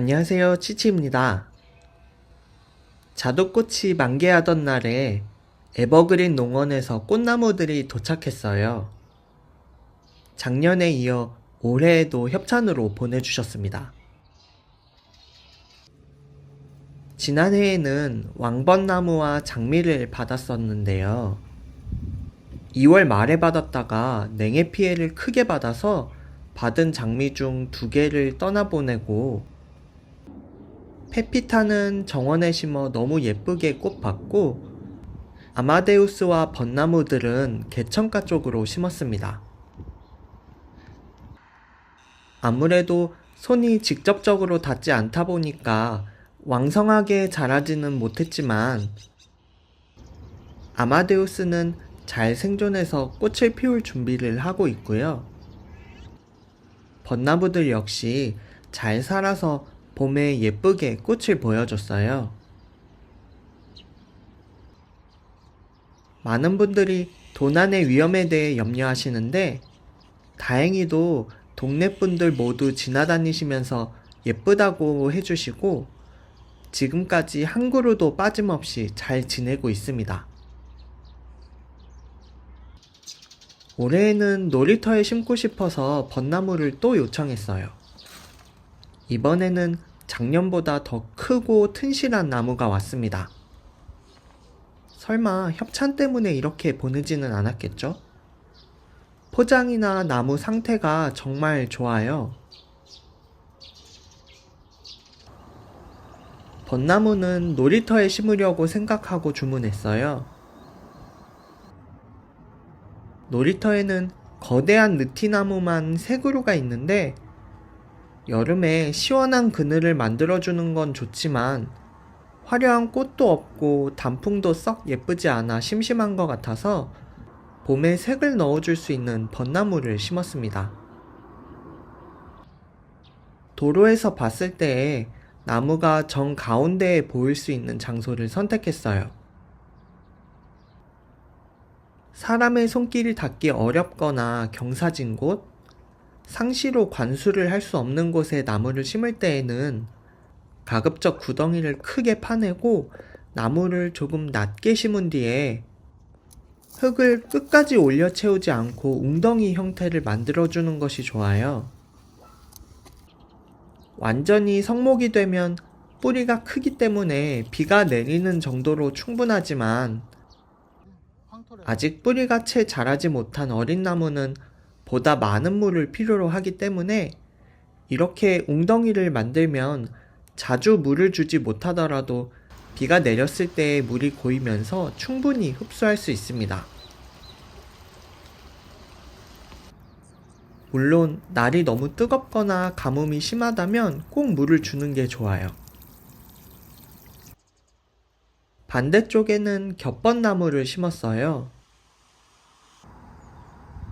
안녕하세요. 치치입니다. 자두꽃이 만개하던 날에 에버그린 농원에서 꽃나무들이 도착했어요. 작년에 이어 올해에도 협찬으로 보내주셨습니다. 지난해에는 왕벚나무와 장미를 받았었는데요. 2월 말에 받았다가 냉해 피해를 크게 받아서 받은 장미 중 두 개를 떠나보내고 페피타는 정원에 심어 너무 예쁘게 꽃 받고 아마데우스와 벚나무들은 개천가 쪽으로 심었습니다. 아무래도 손이 직접적으로 닿지 않다 보니까 왕성하게 자라지는 못했지만 아마데우스는 잘 생존해서 꽃을 피울 준비를 하고 있고요. 벚나무들 역시 잘 살아서 봄에 예쁘게 꽃을 보여줬어요. 많은 분들이 도난의 위험에 대해 염려하시는데 다행히도 동네 분들 모두 지나다니시면서 예쁘다고 해주시고 지금까지 한 그루도 빠짐없이 잘 지내고 있습니다. 올해에는 놀이터에 심고 싶어서 벚나무를 또 요청했어요. 이번에는 작년보다 더 크고 튼실한 나무가 왔습니다. 설마 협찬 때문에 이렇게 보내지는 않았겠죠? 포장이나 나무 상태가 정말 좋아요. 벚나무는 놀이터에 심으려고 생각하고 주문했어요. 놀이터에는 거대한 느티나무만 세 그루가 있는데 여름에 시원한 그늘을 만들어주는 건 좋지만 화려한 꽃도 없고 단풍도 썩 예쁘지 않아 심심한 것 같아서 봄에 색을 넣어줄 수 있는 벚나무를 심었습니다. 도로에서 봤을 때 나무가 정 가운데에 보일 수 있는 장소를 선택했어요. 사람의 손길이 닿기 어렵거나 경사진 곳, 상시로 관수를 할 수 없는 곳에 나무를 심을 때에는 가급적 구덩이를 크게 파내고 나무를 조금 낮게 심은 뒤에 흙을 끝까지 올려 채우지 않고 웅덩이 형태를 만들어주는 것이 좋아요. 완전히 성목이 되면 뿌리가 크기 때문에 비가 내리는 정도로 충분하지만 아직 뿌리가 채 자라지 못한 어린 나무는 보다 많은 물을 필요로 하기 때문에 이렇게 웅덩이를 만들면 자주 물을 주지 못하더라도 비가 내렸을 때 물이 고이면서 충분히 흡수할 수 있습니다. 물론 날이 너무 뜨겁거나 가뭄이 심하다면 꼭 물을 주는 게 좋아요. 반대쪽에는 겹번나무를 심었어요.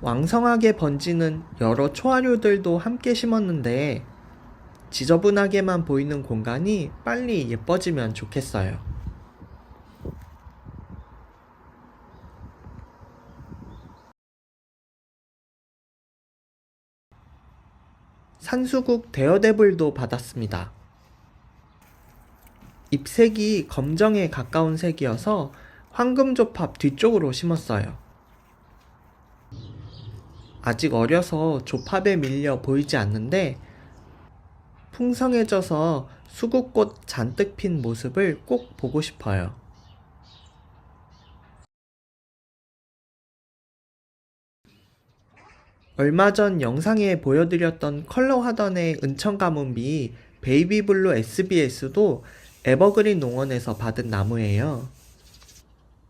왕성하게 번지는 여러 초화류들도 함께 심었는데 지저분하게만 보이는 공간이 빨리 예뻐지면 좋겠어요. 산수국 대여대불도 받았습니다. 잎색이 검정에 가까운 색이어서 황금조팝 뒤쪽으로 심었어요. 아직 어려서 조팝에 밀려 보이지 않는데 풍성해져서 수국꽃 잔뜩 핀 모습을 꼭 보고 싶어요. 얼마 전 영상에 보여드렸던 컬러 하던의 은천 가뭄비 베이비블루 SBS도 에버그린 농원에서 받은 나무예요.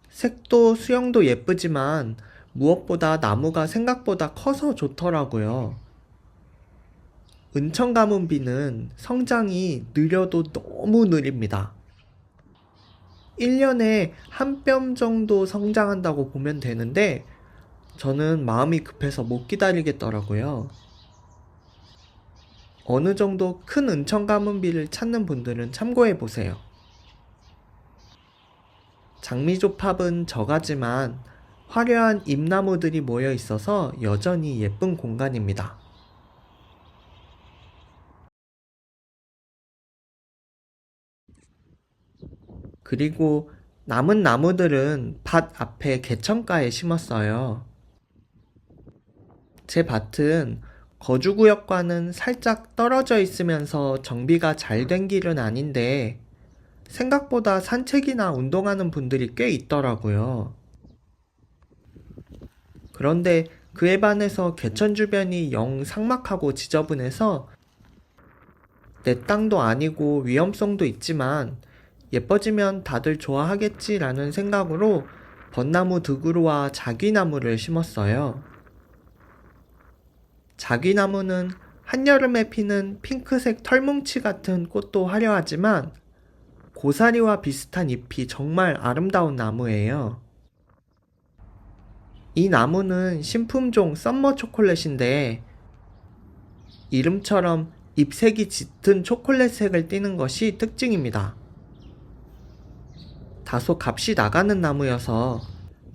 색도 수영도 예쁘지만 무엇보다 나무가 생각보다 커서 좋더라고요. 은천 가뭄비는 성장이 느려도 너무 느립니다. 1년에 한 뼘 정도 성장한다고 보면 되는데 저는 마음이 급해서 못 기다리겠더라고요. 어느 정도 큰 은천 가문비를 찾는 분들은 참고해 보세요. 장미조팝은 저가지만 화려한 잎나무들이 모여 있어서 여전히 예쁜 공간입니다. 그리고 남은 나무들은 밭 앞에 개천가에 심었어요. 제 밭은 거주구역과는 살짝 떨어져 있으면서 정비가 잘 된 길은 아닌데 생각보다 산책이나 운동하는 분들이 꽤 있더라고요. 그런데 그에 반해서 개천 주변이 영 삭막하고 지저분해서 내 땅도 아니고 위험성도 있지만 예뻐지면 다들 좋아하겠지라는 생각으로 벚나무 드구루와 자귀나무를 심었어요. 자귀나무는 한여름에 피는 핑크색 털뭉치 같은 꽃도 화려하지만 고사리와 비슷한 잎이 정말 아름다운 나무예요. 이 나무는 신품종 썸머 초콜릿인데 이름처럼 잎색이 짙은 초콜릿색을 띠는 것이 특징입니다. 다소 값이 나가는 나무여서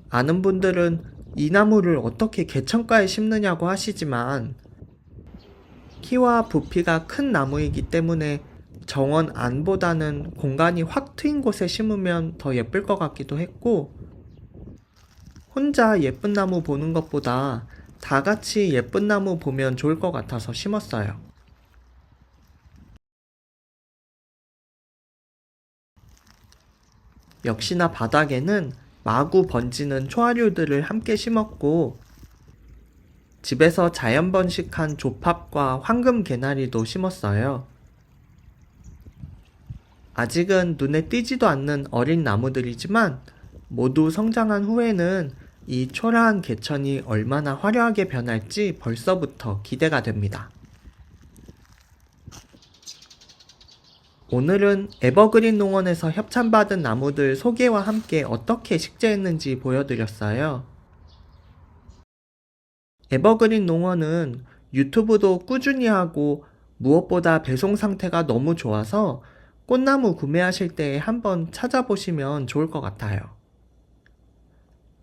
아는 분들은 이 나무를 어떻게 개천가에 심느냐고 하시지만 키와 부피가 큰 나무이기 때문에 정원 안보다는 공간이 확 트인 곳에 심으면 더 예쁠 것 같기도 했고 혼자 예쁜 나무 보는 것보다 다 같이 예쁜 나무 보면 좋을 것 같아서 심었어요. 역시나 바닥에는 마구 번지는 초하류들을 함께 심었고 집에서 자연 번식한 조팝과 황금 개나리도 심었어요. 아직은 눈에 띄지도 않는 어린 나무들이지만 모두 성장한 후에는 이 초라한 개천이 얼마나 화려하게 변할지 벌써부터 기대가 됩니다. 오늘은 에버그린 농원에서 협찬받은 나무들 소개와 함께 어떻게 식재했는지 보여드렸어요. 에버그린 농원은 유튜브도 꾸준히 하고 무엇보다 배송 상태가 너무 좋아서 꽃나무 구매하실 때 한번 찾아보시면 좋을 것 같아요.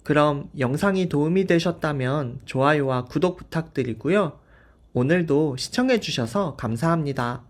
그럼 영상이 도움이 되셨다면 좋아요와 구독 부탁드리고요. 오늘도 시청해주셔서 감사합니다.